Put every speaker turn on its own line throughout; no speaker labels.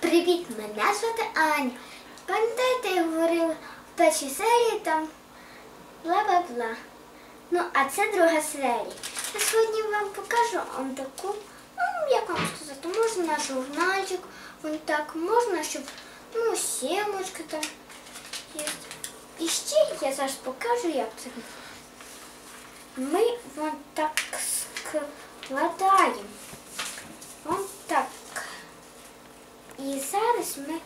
Привіт, мене звати Аня. Пам'ятаєте, я говорила в першій серії там бла-бла-бла. Ну, а це друга серія. Я сьогодні вам покажу вам таку, ну, як вам сказати, можна журнальчик, вон так, можна, щоб, ну, сімочки там є. І ще я зараз покажу, як це. Ми вон так складаємо. зараз ми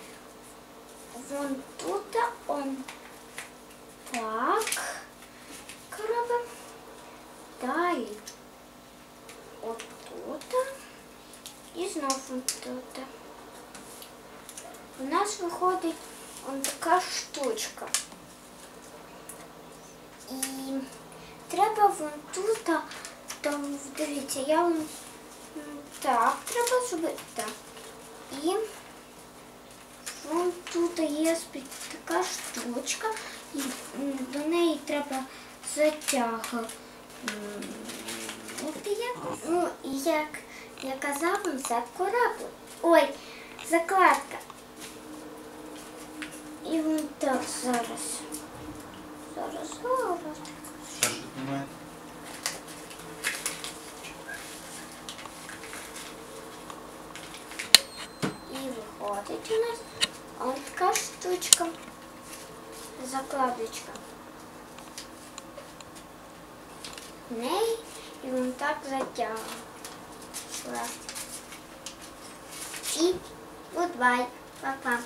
вон тут, он так робимо. Далі отут і знову тут. У нас виходить он така штучка. І треба вон тут, там, дивіться, я вам м, так, треба зробити так. І вон тут є така штучка, і до неї треба затягувати. Ну, і як я казав, це корабль. Ой, закладка. І вон так зараз. Зараз, зараз.
Що ж тут немає?
І виходить у нас ось такая штучка. Закладочка. В И і вон так затягуємо. І гудбай. Па-па.